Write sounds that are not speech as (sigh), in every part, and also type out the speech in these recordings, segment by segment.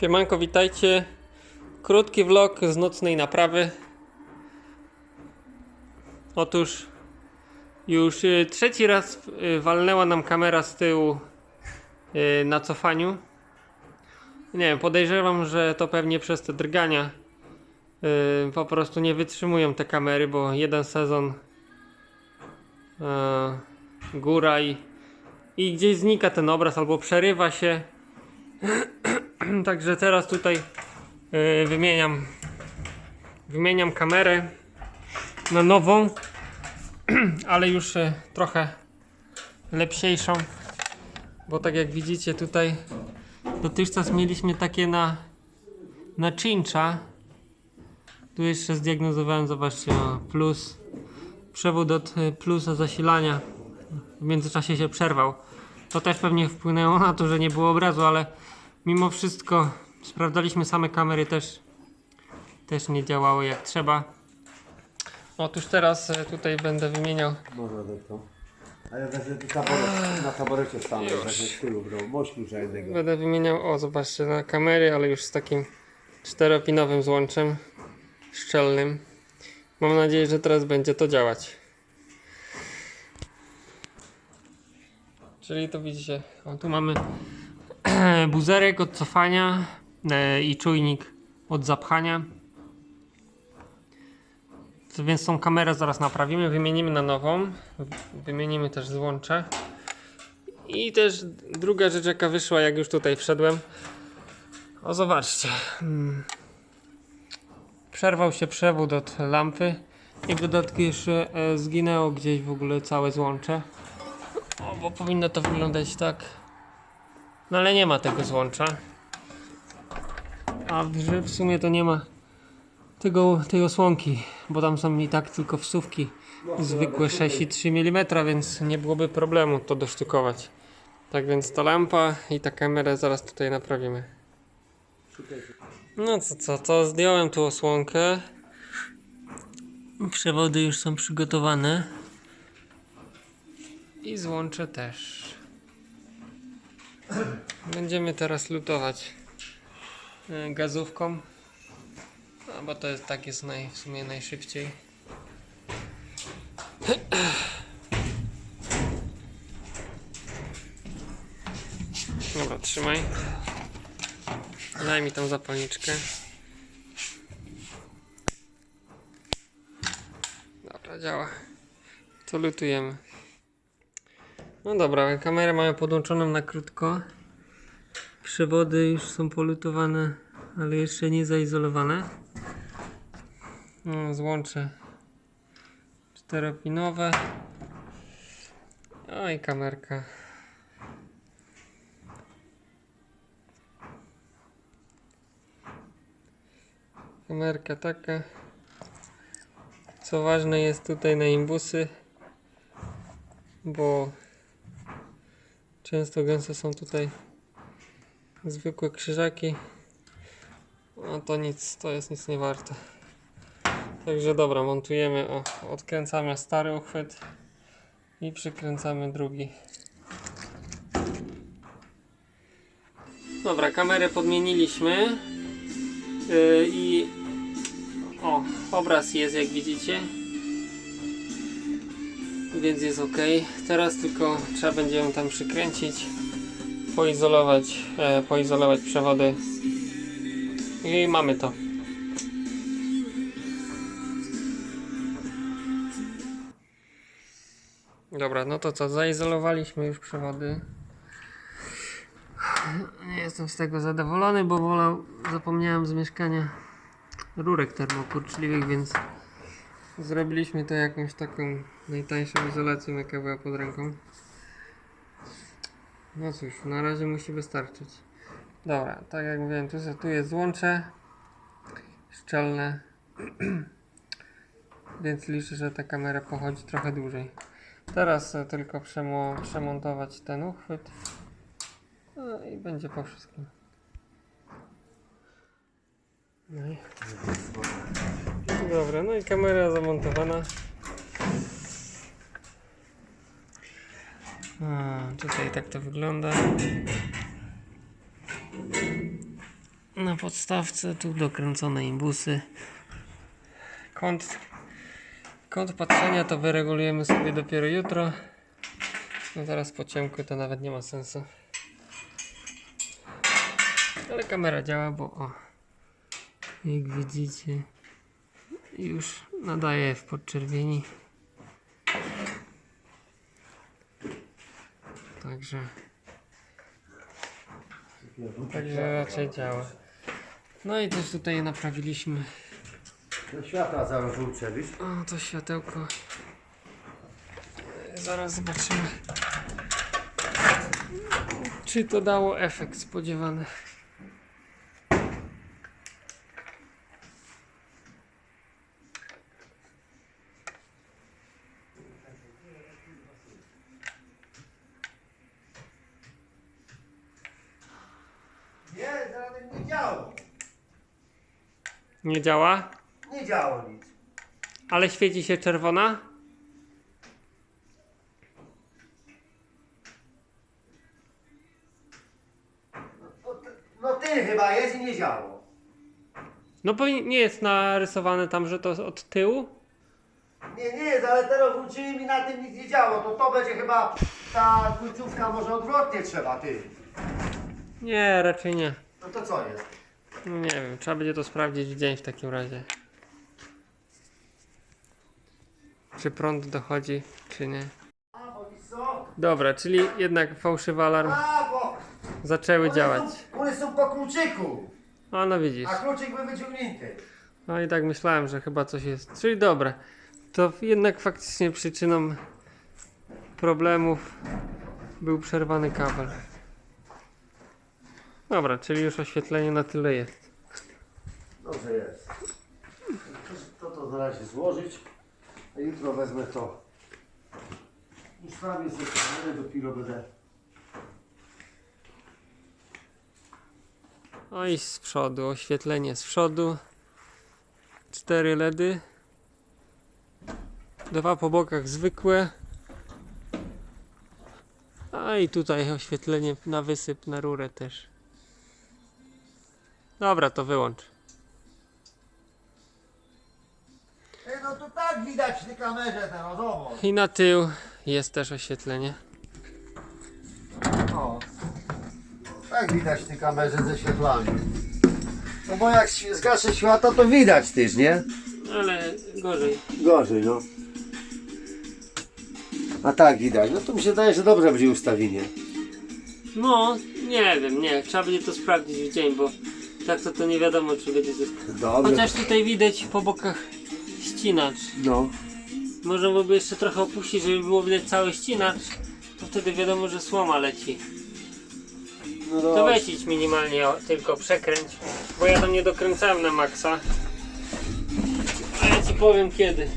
Siemanko, witajcie. Krótki vlog z nocnej naprawy. Otóż już y, trzeci raz y, walnęła nam kamera z tyłu y, na cofaniu. Nie wiem, podejrzewam, że to pewnie przez te drgania po prostu nie wytrzymują te kamery, bo jeden sezon góra i, i gdzieś znika ten obraz albo przerywa się. (clears throat) Także teraz tutaj y, wymieniam wymieniam kamerę na nową, (clears throat) ale już y, trochę lepsiejszą, bo tak jak widzicie tutaj dotychczas mieliśmy takie na na cincha. Tu jeszcze zdiagnozowałem, zobaczcie, plus przewód od y, plusa zasilania w międzyczasie się przerwał. To też pewnie wpłynęło na to, że nie było obrazu, ale mimo wszystko sprawdzaliśmy same kamery też też nie działały jak trzeba. Otóż teraz e, tutaj będę wymieniał Można tak to. A ja wezmę tu taboret, na taborecie stanę, Już. wezmę z tyłu, bro. Mość klucza jednego. będę wymieniał o zobaczcie na kamery, ale już z takim czteropinowym złączem szczelnym. Mam nadzieję, że teraz będzie to działać. Czyli to widzicie, o, tu mamy (clears throat) buzerek od cofania e, i czujnik od zapchania. Więc tą kamerę zaraz naprawimy, wymienimy na nową, wymienimy też złącze. I też druga rzecz jaka wyszła jak już tutaj wszedłem. O zobaczcie. Mm. Przerwał się przewód od lampy i w dodatku jeszcze e, zginęło gdzieś w ogóle całe złącze. O, bo powinno to wyglądać tak. No ale nie ma tego złącza. A w, w sumie to nie ma tego, tej osłonki, bo tam są i tak tylko wsówki zwykłe 6,3 mm, więc nie byłoby problemu to dosztukować. Tak więc ta lampa i ta kamera zaraz tutaj naprawimy. No co, co, to zdjąłem tu osłonkę. Przewody już są przygotowane. I złącze też. Będziemy teraz lutować e, gazówką. No, bo to jest tak jest naj, w sumie najszybciej. Dobra, trzymaj. Daj mi tą zapalniczkę. Dobra, działa. To lutujemy. No dobra, kamerę mamy podłączoną na krótko. Przewody już są polutowane, ale jeszcze nie zaizolowane. No, złącze czteropinowe. O i kamerka. Kamerka taka. Co ważne jest tutaj na imbusy, bo często gęsto są tutaj zwykłe krzyżaki. No to nic, to jest nic nie warte. Także dobra, montujemy, o, odkręcamy stary uchwyt i przykręcamy drugi. Dobra, kamerę podmieniliśmy. Yy, I o, obraz jest jak widzicie. Więc jest ok. Teraz tylko trzeba będzie ją tam przykręcić, poizolować, e, poizolować przewody i mamy to. Dobra, no to co, zaizolowaliśmy już przewody. Nie jestem z tego zadowolony, bo wolał, zapomniałem z mieszkania rurek termokurczliwych, więc zrobiliśmy to jakąś taką najtańszą izolacją, jaka była pod ręką. No cóż, na razie musi wystarczyć. Dobra, tak jak mówiłem, tu, tu jest złącze szczelne, (clears throat) więc liczę, że ta kamera pochodzi trochę dłużej. Teraz e, tylko przemo przemontować ten uchwyt. No i będzie po wszystkim. No i... Dobra, no i kamera zamontowana. A, tutaj tak to wygląda. na podstawce, tu dokręcone imbusy. Kąt, kąt patrzenia to wyregulujemy sobie dopiero jutro. No teraz po ciemku to nawet nie ma sensu. Ale kamera działa, bo o, jak widzicie już nadaje w podczerwieni. Także, także raczej działa. No i też tutaj naprawiliśmy Do światła zaraz uprzebić. o, to światełko. Zaraz zobaczymy, czy to dało efekt spodziewany. Nie, zaraz nie działo. Nie działa, Nie działo nic. ale świeci się czerwona. No, ty- no ty chyba jest i nie działo. No bo nie jest narysowane tam, że to od tyłu. Nie, nie jest, ale teraz włączyłem i na tym nic nie działo. To to będzie chyba ta końcówka może odwrotnie trzeba, ty. Nie, raczej nie. No to co jest? No nie wiem, trzeba będzie to sprawdzić w dzień w takim razie. Czy prąd dochodzi, czy nie. A, bo? Dobra, czyli jednak fałszywy alarm A, bo zaczęły działać. Są, one są po kluczyku, O, no widzisz. a kluczyk był wyciągnięty. No i tak myślałem, że chyba coś jest. Czyli dobra. To jednak faktycznie przyczyną problemów był przerwany kabel. Dobra, czyli już oświetlenie na tyle jest. Dobrze jest. To to na razie złożyć, a jutro wezmę to. Ustawię sobie kamerę, dopiero będę. No i z przodu, oświetlenie z przodu. Cztery LEDy. Dwa po bokach zwykłe. A i tutaj oświetlenie na wysyp, na rurę też. Dobra, to wyłącz. Ej, no to tak widać tej kamerze teraz, zobacz. I na tył jest też oświetlenie. O. Tak widać tej kamerze ze światłami. No bo jak się zgaszę światło, to widać też, nie? Ale gorzej. Gorzej, no. A tak widać. No to mi się wydaje, że dobrze będzie ustawienie. No, nie wiem, nie. Trzeba będzie to sprawdzić w dzień, bo tak to, to nie wiadomo, czy będzie zysk. Dobrze. Chociaż tutaj widać po bokach ścinacz. No. Można byłoby jeszcze trochę opuścić, żeby było widać cały ścinacz. To wtedy wiadomo, że słoma leci. no To dobrze. minimalnie o, tylko przekręć, bo ja tam nie dokręcałem na maksa. A ja ci powiem kiedy.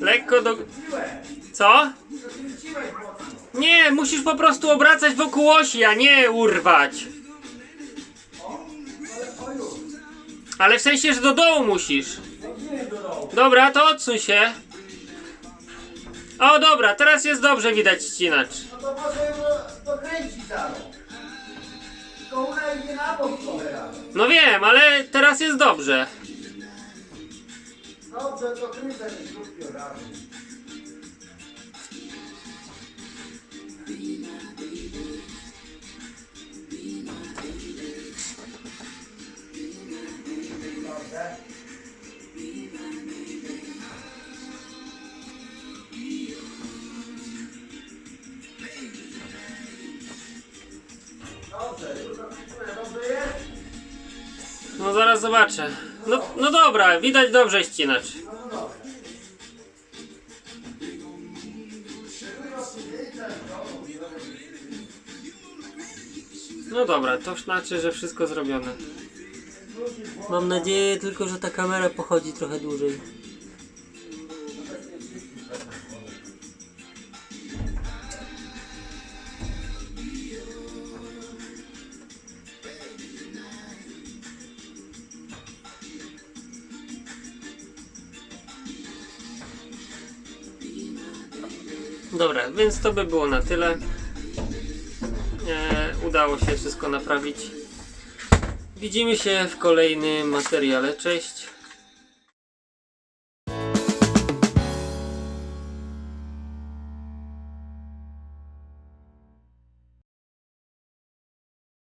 Lekko do... Co? Nie, musisz po prostu obracać wokół osi, a nie urwać. Ale w sensie, że do dołu musisz. Dobra, to odsuń się. O, dobra, teraz jest dobrze widać ścinacz. No to może ją dokręcić. No wiem, ale teraz jest dobrze. Dobrze, dokręcę te śrubki od razu. Dobrze. Dobrze. Dobrze jest? No zaraz zobaczę. No, no dobra, widać dobrze ścinacz. No dobra, to znaczy, że wszystko zrobione. Mam nadzieję tylko, że ta kamera pochodzi trochę dłużej. Dobra, więc to by było na tyle. E, udało się wszystko naprawić. Widzimy się w kolejnym materiale. Cześć.